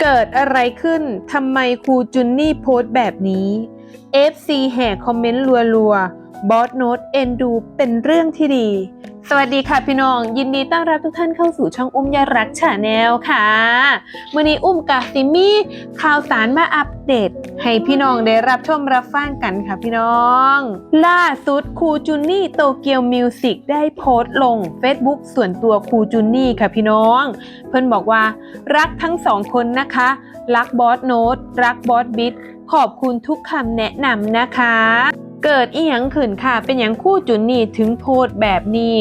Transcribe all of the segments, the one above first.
เกิดอะไรขึ้น ทำไมครูจุนนี่โพสต์แบบนี้ FC แห่คอมเมนต์รัวๆ บอสโน้ตเอ็นดูเป็นเรื่องที่ดี สวัสดีค่ะพี่น้อง ยินดีต้อนรับทุกท่านเข้าสู่ช่องอุ้มยารักชาแนลค่ะมื่อนี้อุ้มกับซิมี่ข่าวสารมาอัปเดต ให้พี่น้องได้รับชมรับฟังกันค่ะพี่น้อง ล่าสุดครูจุนนี่โตเกียวมิวสิกได้โพสต์ลง Facebook ส่วนตัวครูจุนนี่ค่ะพี่น้อง เพื่อนบอกว่ารักทั้งสองคนนะคะ รักบอสโน้ตรักบอสบิ๊กขอบคุณทุกคำแนะนำนะคะ เกิดอีหยังขึ้นค่ะ เป็นอย่างคู่จุนนี่ถึงโพสต์แบบนี้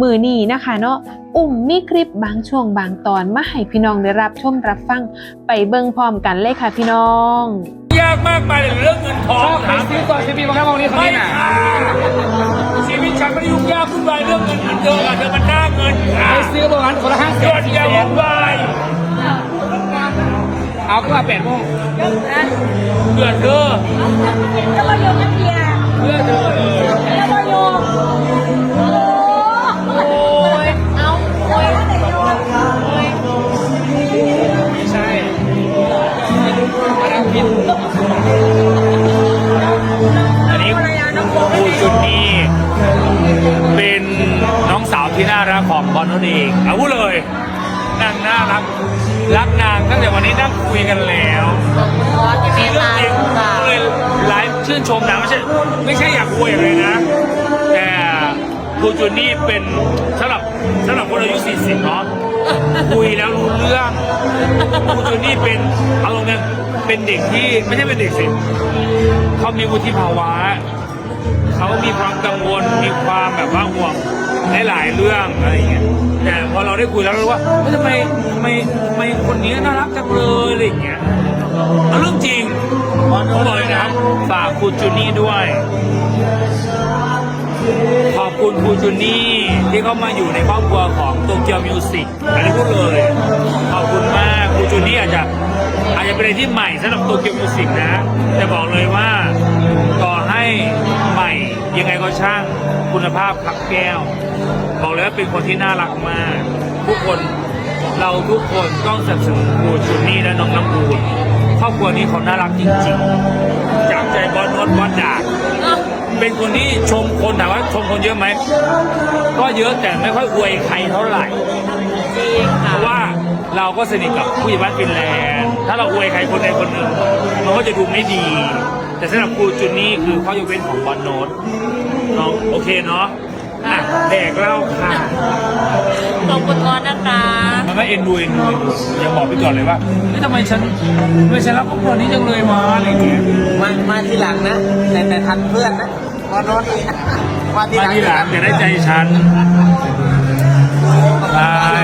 มือนี้นะคะเนาะอุ่มมีคลิปบางช่วงบางตอนมาให้พี่น้องได้รับชมรับฟัง ไปเบิ่งพร้อมกันเลยค่ะพี่น้อง ยากมากมายเลยเรื่องเงินทองไปถามซื้อก่อนสิปีมาแค่มองนี้คนไม่นี้น่ะค่ะชีวิตฉันไม่ได้ยุ่งยากวุ่นวายเรื่องเงินเงินเธออะเธอมันหน้าเงินค่ะไปซื้อประมาณคนละห้าสิยบอดยาวุ่นวายเอาขึ้นมาแปดโมงเพื่อเธอแล้วก็โยนน้ำเบียร์เพื่อเธอเออแล้วก็โยนโอ้ยเอาโอ้ยไม่ใช่มาดามพินอันนี้ครูจุนนี่เป็นน้องสาวที่น่ารักของบอลนั่นเองเอาพูดเลยนางน่ารักรักนางตั้งแต่วันนี้นั่งคุยกันแล้ว นชมนะไม่ใช่ไม่ใช่อยากอวยอะไรนะ แต่ครูจูนี่เป็นสำหรับสำหรับคนอายุ 40 เนาะคุยแล้วรู้เรื่องครูจูนี่เป็นเอาตรงนี้เป็นเด็กที่ไม่ใช่เป็นเด็กสิเขามีวุฒิภาวะเขามีความกังวลมีความแบบว่าห่วงหลายๆเรื่องอะไรอย่างเงี้ยแต่พอเราได้คุยแล้วเรารู้ว่าทำไมทำไมทำไมคนนี้น่ารักจังเลยอะไรอย่างเงี้ยเอาเรื่องจริง ฝากคุณจูนี่ด้วย ขอบคุณครูจูนี่ที่เข้ามาอยู่ในครอบครัวของโตเกียวมิวสิกอันนี้พูดเลย ขอบคุณมากครูจูนี่อาจจะอาจจะเป็นอะไรที่ใหม่สำหรับโตเกียวมิวสิกนะ แต่บอกเลยว่าต่อให้ใหม่ยังไงก็ช่างคุณภาพขับแก้ว บอกเลยว่าเป็นคนที่น่ารักมาก ทุกคนเราทุกคนต้องสนับสนุนครูจูนี่และน้องน้ำบูนครอบครัวนี้เขาน่ารักจริงๆจ ใจบอลนดบอลดากเป็นคนที่ชมคนถามว่าชมคนเยอะไหม ก็เยอะแต่ไม่ค่อยอวยใครเท่าไหร่จริงเพค่ะราะว่าเราก็สนิทกับผู้ใหญ่บ้านฟินแลนด์ ถ้าเราอวยใครคนใดคนหนึ่งมันก็จะดูไม่ดี แต่สำหรับครูจุนนี่คือข้อยกเว้นของบอลโนตน้องโอเคเนาะอะแดกเหล้าค่ะ ขอบคุณบอสนะคะมันก็เอ็นดูเอ็นดูเอ็นดูอย่าบอกพี่ก่อนเลยว่าเฮ้ยทำไมฉันทำไมฉันรักครอบครัวนี้จังเลยมาอะไรอย่างเงี้ย มามาทีหลังนะ แต่แต่ทันเพื่อนนะพอโน้ตนี่มาทีหมาลังทีหลังจะได้ใจฉันใช่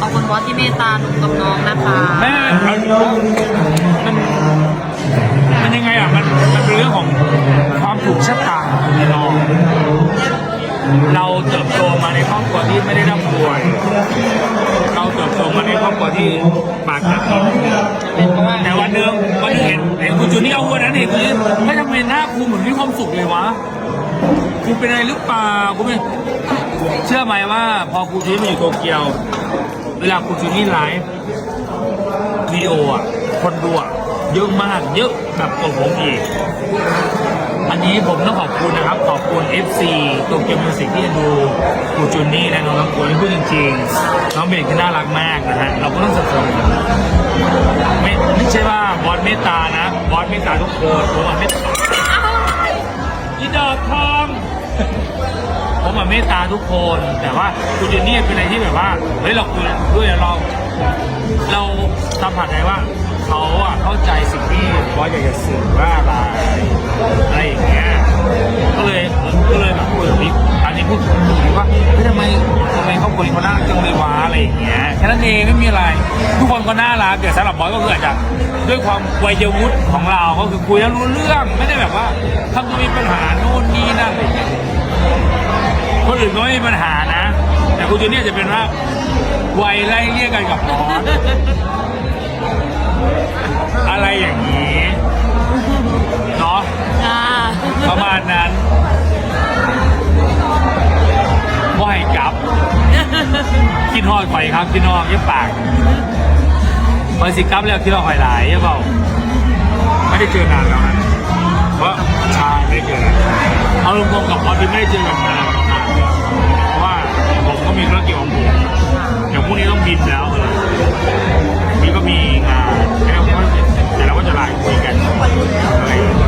ขอบคุณบอสที่เมตตาหนุ่มกับน้องนะคะแม่มันมันมันยังไงอะ มันมันเป็นเรื่องของความถูกชะตาของพี่น้อง เราเติบโตมาในครอบครัวที่ไม่ได้ร่ำรวย เราเติบโตมาในครอบครัวที่ปากหนักแต่วันหนึ่งวันหนึงเห็นเห็นคุณจูนี่ เอาวันนั้นเห็นคุณไม่ทำไมหน้าคูเหมือนมีความสุขเลยวะคูเป็นอะไรหรือเปล่าคุณเป็นเชื่อไหมว่า พอครูที่มาอยู่โตเกียว เวลาครูจูนี่ไลฟ์วิดีโออะ คนดูอะ เยอะมากเยอะแบบกว่าผมอีก อันนี้ผมต้องขอบคุณนะครับ ขอบคุณ FC โตเกียวมิวสิกที่จะดูครูจูนี่และน้องน้ำกุลพูดจริงๆ น้องเบนคือน่ารักมากนะฮะ เราก็ต้องสนับสนุนไม่ไม่ใช่ว่าบอสเมตตานะ บอสเมตตาทุกคนผมอะเมตตาอีดอกทองผมอะเมตตาทุกคน แต่ว่าคุณจูนี่เป็นอะไรที่แบบว่า เฮ้ยเราคุยด้วยเราเราสัมผัสได้ว่า เขาอะเข้าใจสิ่งที่บอสอยากจะสื่อว่าอะไรอะไรอย่างเงี้ยก็เลยก็เลยแบบคุยกับพี่อันนี้พูดถึงว่าเฮ้ยทำไมทำไมครอบครัวนี้เขาน่ารักจังเลยวะอะไรอย่างเงี้ยแค่นั้นเองไม่มีอะไร ทุกคนก็น่ารักแต่สำหรับบอสก็คืออาจจะด้วยความวัยวุฒิของเราก็คือคุยแล้วรู้เรื่องไม่ได้แบบว่าทำตัวมีปัญหาโน่นนี่นั่นอะไรอย่างเงี้ยคนอื่นก็ไม่มีปัญหานะ แต่คุณจูเนี่ยจะเป็นว่าวัยไล่เรียกกันกับบอส อะไรอย่างนี้เนาะค่ะประมาณนั้นว่าให้กลับคิดฮอดไฟครับคิดฮอดยี่ปากพอสิกลับแล้วคิดว่าหอยหลายใช่เปล่าไม่ได้เจอนานแล้วนะเพราะชาไม่ได้เจอนานเอารวมๆกับบอสที่ไม่ได้เจอกันนานมากเพราะว่าผมก็มีธุรกิจของผมอย่างพ รุ่งนี้ต้องบินแล้วนี่ก็มีงานแล้วก็เดี๋ยวเราก็จะไลน์คุยกันอะไร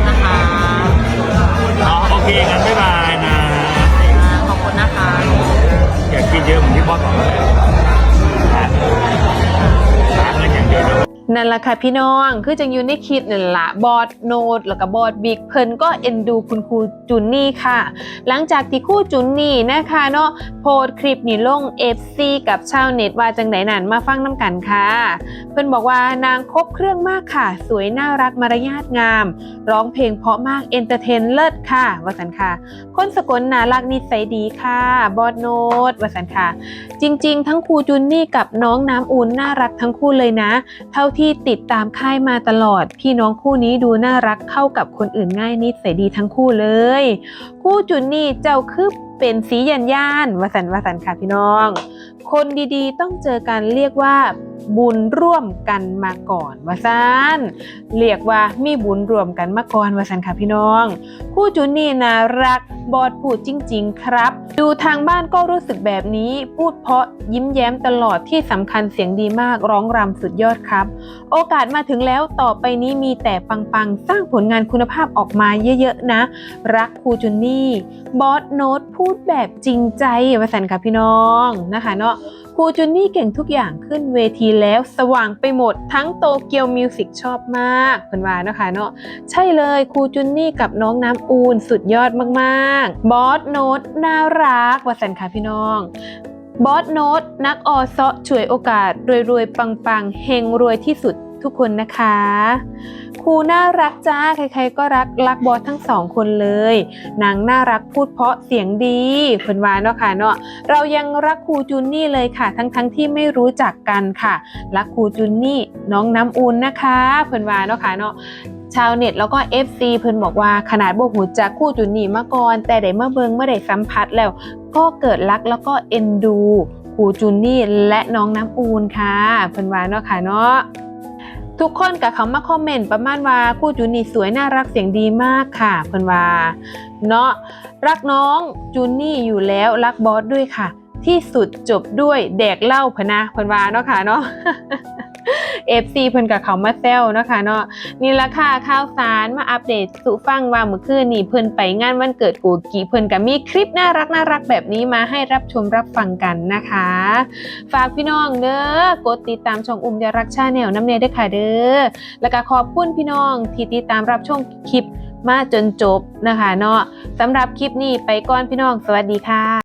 นั่นแหละค่ะพี่น้อง คือจังอยู่ในคลิปนั่นละบอดโนดแล้วก็บอดบิ๊กเพิ่นก็เอ็นดูคุณครูจุนนี่ค่ะ หลังจากที่ครู่จุนนี่นะคะเนาะโพสคลิปนี้ลง FC กับชาวเน็ตว่าจังไหนนั่นมาฟังน้ำกันค่ะ เพิ่นบอกว่านางครบเครื่องมากค่ะ สวยน่ารักมารยาทงาม ร้องเพลงเพราะมากเอนเตอร์เทนเลิศค่ะวสันค่ะ คนสกลน่ารักนิสัยดีค่ะ บอดโนดวสันค่ะ จริง ๆ ทั้งครูจุนนี่กับน้องน้ำอุ่นน่ารักทั้งคู่เลยนะ เท่าที่ติดตามค่ายมาตลอด พี่น้องคู่นี้ดูน่ารักเข้ากับคนอื่นง่ายนิสัยดีทั้งคู่เลย คู่จุนนี่เจ้าคือเป็นสียันย่านวสันวสันค่ะพี่น้อง คนดีๆ ต้องเจอกันเรียกว่า บุญร่วมกันมาก่อนวสันเรียกว่ามีบุญรวมกันมาก่อนวสันค่ะพี่น้องคู่จุนนี่น่ารักบอดพูดจริง ๆ ครับ ดูทางบ้านก็รู้สึกแบบนี้ พูดเพราะยิ้มแย้มตลอดที่สำคัญเสียงดีมากร้องรำสุดยอดครับ โอกาสมาถึงแล้วต่อไปนี้มีแต่ปังๆ สร้างผลงานคุณภาพออกมาเยอะๆนะ รักครูจุนนี่บอสโน้ตพูดแบบจริงใจวสันค่ะพี่น้องนะคะเนาะ ครูจุนนี่เก่งทุกอย่างขึ้นเวทีแล้วสว่างไปหมดทั้งโตเกียวมิวสิกชอบมากเพิ่นว่านะคะเนาะใช่เลยครูจุนนี่กับน้องน้ำอูนสุดยอดมากๆ บอสโน้ตน่ารักวสันค่ะพี่น้องบอสโน้ตนักออซาะช่วยโอกาส รวยๆ ปังๆ เฮงรวยที่สุด ทุกคนนะคะ ครูน่ารักจ้าใครๆก็รักรักบอสทั้งสองคนเลยนางน่ารักพูดเพราะเสียงดีเพิ่นว่าเนาะค่ะเนาะเรายังรักครูจุนนี่เลยค่ะ ทั้งๆที่ไม่รู้จักกันค่ะรักครูจุนนี่น้องน้ำอูนนะคะเพิ่นว่าเนาะค่ะเนาะชาวเน็ตแล้วก็ FC เพิ่นบอกว่าขนาดบ่หูจักคู่จุนนี่มาก่อน แต่ได้เมื่อเบิงเมื่อได้สัมผัสแล้ว ก็เกิดรักแล้วก็เอ็นดูครูจุนนี่และน้องน้ำอูนค่ะ เพิ่นว่าเนาะค่ะเนาะ ทุกคนกับเขามาคอมเมนต์ประมาณว่าคู่จูนี่สวยน่ารักเสียงดีมากค่ะเพื่อนว่าเนาะรักน้องจูนี่อยู่แล้วรักบอสด้วยค่ะ ที่สุดจบด้วยแดกเหล้าพนะเพื่อนว่าเนาะค่ะเนาะ FC เพิ่นกับเขามาแซวนะคะเนาะนี่ละค่ะข่าวสารมาอัปเดตสู่ฟังว่าเมื่อคืนนี้เพิ่นไปงานวันเกิดกูกีเพิ่นก็มีคลิปน่ารักน่ารักแบบนี้มาให้รับชมรับฟังกันนะคะ ฝากพี่น้องเด้อกดติดตามช่องอุ้มยารักชาแนลน้ำเนยด้วยค่ะเด้อแล้วก็ขอบคุณพี่น้องที่ติดตามรับชมคลิปมาจนจบนะคะเนาะสำหรับคลิปนี้ไปก่อนพี่น้องสวัสดีค่ะ